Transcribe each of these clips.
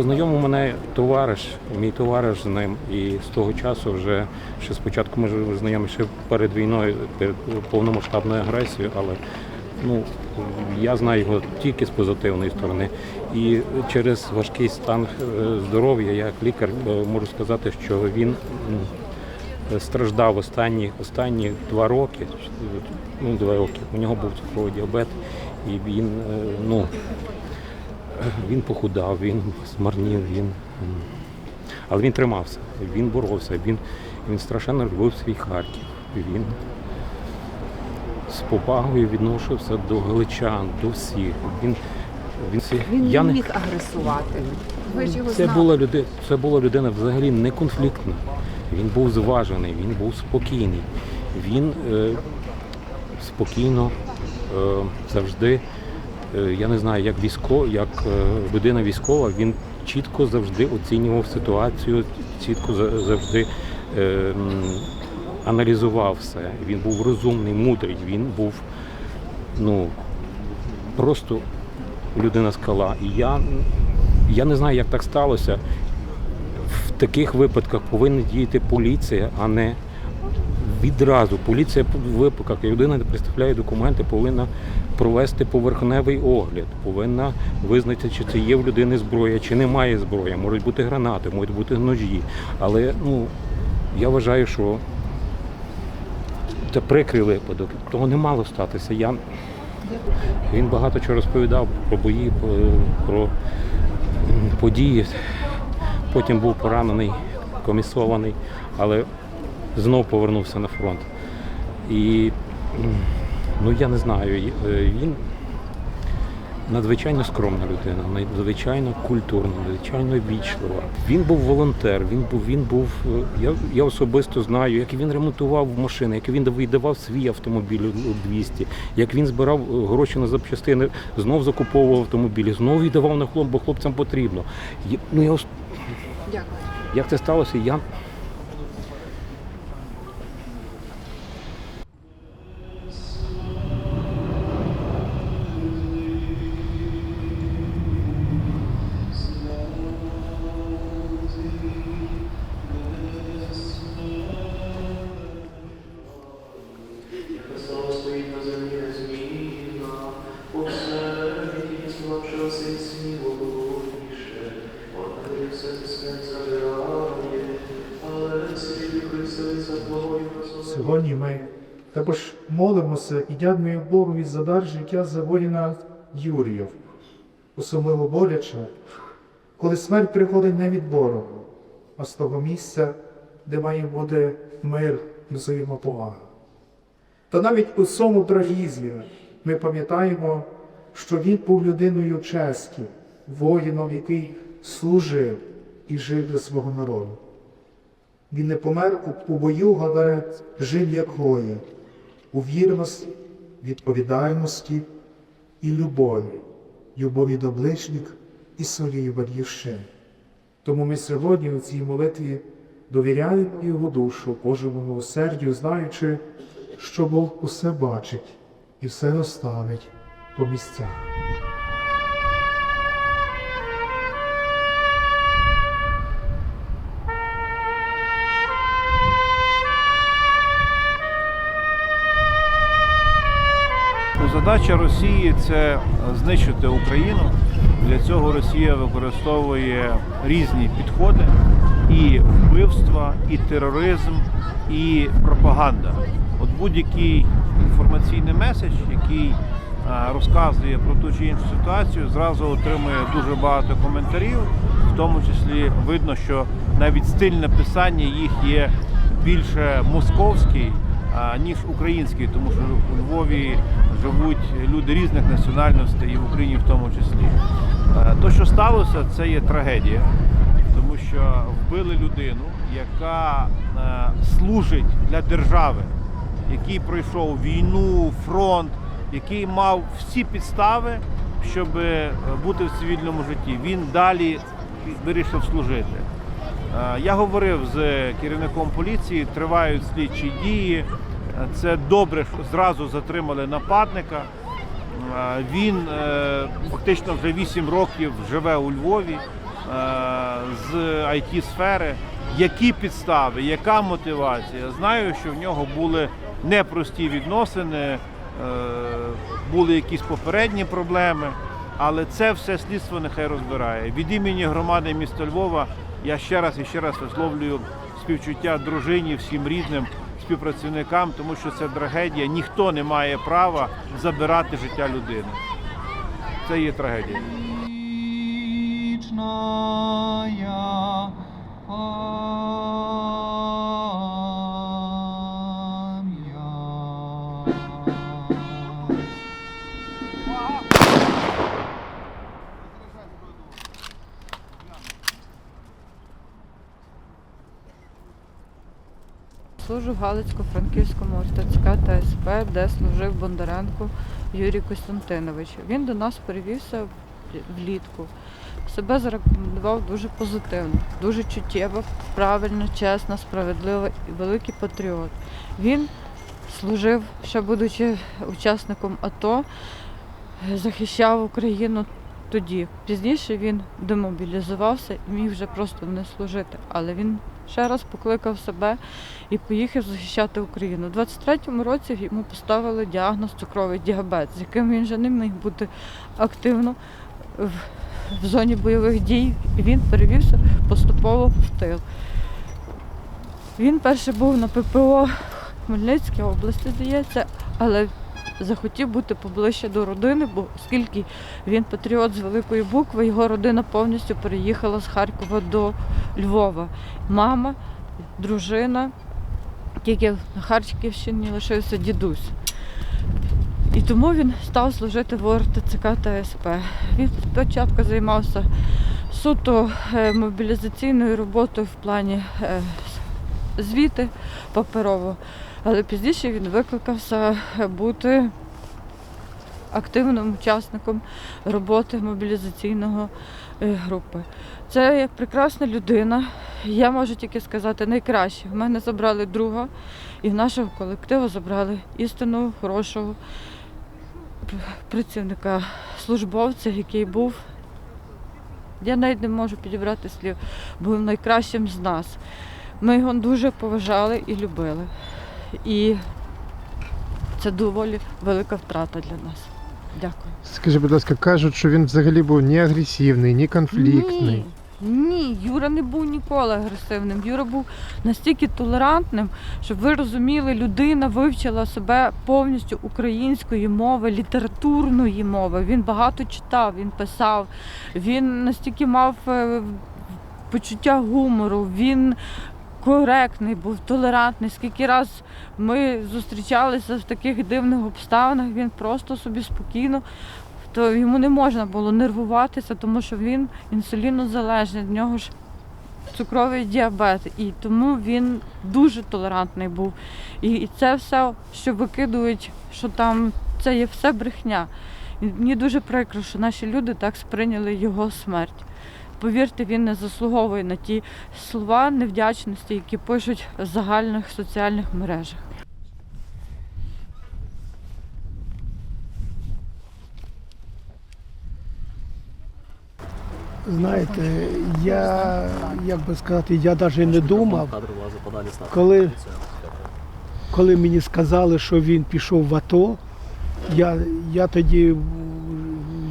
Познайомив мене товариш, мій товариш з ним, і з того часу вже ще спочатку ми ж знайомі ще перед війною, перед повномасштабною агресією, але ну, я знаю його тільки з позитивної сторони. І через важкий стан е, здоров'я, як лікар е, можу сказати, що він страждав останні, останні два роки. Ну, два роки. У нього був цукровий діабет, і він е, ну, він похудав, він смарнів, він. Але він тримався, він боровся, він, він страшенно любив свій Харків. Він з повагою відношився до галичан, до всіх. Він, він, всі- Він я не міг агресувати. Ви ж його це знали. була людина, це була людина взагалі не конфліктна. Він був зважений, він був спокійний. Він е, спокійно е, завжди, я не знаю, як військо, як е, людина військова, він чітко завжди оцінював ситуацію, чітко за- завжди е, аналізував все. Він був розумний, мудрий, він був ну, просто людина скала. І я, я не знаю, як так сталося. В таких випадках повинна діяти поліція, а не відразу. Поліція в випадках, людина представляє документи, повинна провести поверхневий огляд, повинна визначити, чи це є в людини зброя, чи немає зброї. Можуть бути гранати, можуть бути ножі. Але ну, я вважаю, що це прикрий випадок. Того не мало статися. Я... Він багато чого розповідав про бої, про, події. Потім був поранений, комісований, але знов повернувся на фронт. І ну я не знаю, е, він надзвичайно скромна людина, надзвичайно культурна, надзвичайно вічлива. Він був волонтер, він був, він був. е, Я, я особисто знаю, як він ремонтував машини, як він віддавав свій автомобіль у 200, як він збирав е, гроші на запчастини, знов закуповував автомобілі, знов віддавав на хлоп, бо хлопцям потрібно. Я- Ну я Дякую. як це сталося, я. Сьогодні ми також молимося і дякуємо Богові за дар життя за воїна Юрія. Особливо боляче, коли смерть приходить не від ворога, а з того місця, де має бути мир і взаємоповага. Та навіть у цьому трагізмі ми пам'ятаємо, що він був людиною честі, воїном, який служив і жив для свого народу. Він не помер у, бою, але жив як воїн, у вірності, відповідальності і любові, любові до ближніх і своєї батьківщини. Тому ми сьогодні у цій молитві довіряємо його душу Божому милосердю, знаючи, що Бог усе бачить і все розставить по місцях. Задача Росії це знищити Україну. Для цього Росія використовує різні підходи і вбивства, і тероризм, і пропаганда. От будь-який інформаційний меседж, який розказує про ту чи іншу ситуацію, зразу отримує дуже багато коментарів. В тому числі видно, що навіть стиль написання їх є більше московський, ніж український, тому що у Львові живуть люди різних національностей і в Україні в тому числі. То, що сталося, це є трагедія, тому що вбили людину, яка служить для держави, який пройшов війну, фронт, який мав всі підстави, щоб бути в цивільному житті. Він далі вирішив служити. Е, Я говорив з керівником поліції, тривають слідчі дії. Е, Це добре, що зразу затримали нападника. Е, Він фактично вже 8 років живе у Львові. з it сфери які підстави, яка мотивація. Знаю, що в нього були непрості відносини, були якісь попередні проблеми, але це все слідство нехай розбирає. Від імені громади міста Львова я ще раз і ще раз висловлюю співчуття дружині, всім рідним, співпрацівникам, тому що це трагедія. Ніхто не має права забирати життя людини. Це є трагедія. Служу в Галицько-Франківському РТЦК та СП, де служив Бондаренко Юрій Костянтинович. Він до нас перевівся влітку. Себе зарекомендував дуже позитивно, дуже чуттєво, правильно, чесно, справедливо і великий патріот. Він служив, ще будучи учасником АТО, захищав Україну тоді. Пізніше він демобілізувався і міг вже просто не служити. Але він ще раз покликав себе і поїхав захищати Україну. У 23-му році йому поставили діагноз цукровий діабет, з яким він вже не міг бути активно в, в зоні бойових дій. І він перевівся поступово в тил. Він перше був на ППО Хмельницькій області, здається, але захотів бути поближче до родини, бо оскільки він патріот з великої букви, його родина повністю переїхала з Харкова до Львова. Мама, дружина, тільки на Харківщині лишився дідусь. І тому він став служити в ОРТЦК та СП. Він спочатку займався суто е, мобілізаційною роботою в плані е, звіти паперово, але пізніше він викликався бути активним учасником роботи мобілізаційного е, групи. Це як прекрасна людина. Я можу тільки сказати найкраще. В мене забрали друга, і в нашого колективу забрали істинного, хорошого працівника, службовця, який був. Я навіть не можу підібрати слів, був найкращим з нас. Ми його дуже поважали і любили. І це доволі велика втрата для нас. Дякую. Скажи, будь ласка, кажуть, що він взагалі був ні агресивний, ні конфліктний. Ні, ні, Юра не був ніколи агресивним. Юра був настільки толерантним, щоб ви розуміли, людина вивчила себе повністю української мови, літературної мови. Він багато читав, він писав, він настільки мав е, почуття гумору, він коректний, був толерантний. Скільки раз ми зустрічалися в таких дивних обставинах, він просто собі спокійно то йому не можна було нервуватися, тому що він інсулінозалежний, в нього ж цукровий діабет, і тому він дуже толерантний був. І, це все, що викидують, що там це є все брехня. Мені дуже прикро, що наші люди так сприйняли його смерть. Повірте, він не заслуговує на ті слова невдячності, які пишуть в загальних соціальних мережах. Знаєте, я, як би сказати, я навіть не думав, коли, коли мені сказали, що він пішов в АТО, я, я тоді,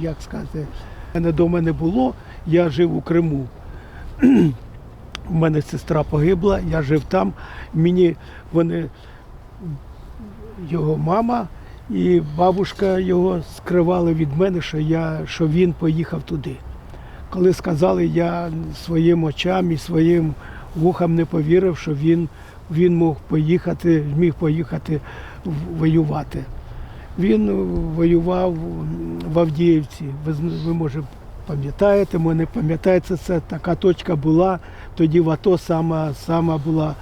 як сказати, мене дома не було, я жив у Криму. У мене сестра погибла, я жив там. Мені вони, його мама і бабушка його скривали від мене, що, я, що він поїхав туди. Коли сказали, я своїм очам і своїм вухам не повірив, що він, він мог поїхати, міг поїхати воювати. Він воював в Авдіївці. Ви, ви може пам'ятаєте, мене пам'ятаєте, це така точка була. Тоді в АТО сама, сама була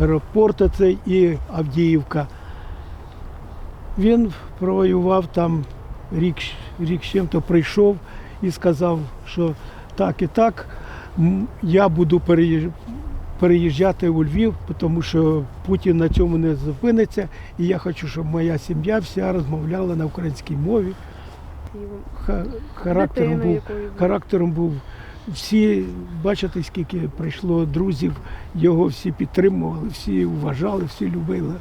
аеропорт цей і Авдіївка. Він провоював там рік, рік чим-то прийшов і сказав, що так і так, я буду переїжджати у Львів, тому що Путін на цьому не зупиниться, і я хочу, щоб моя сім'я вся розмовляла на українській мові. Ха- Характером був, характером був всі, бачите, скільки прийшло друзів, його всі підтримували, всі вважали, всі любили.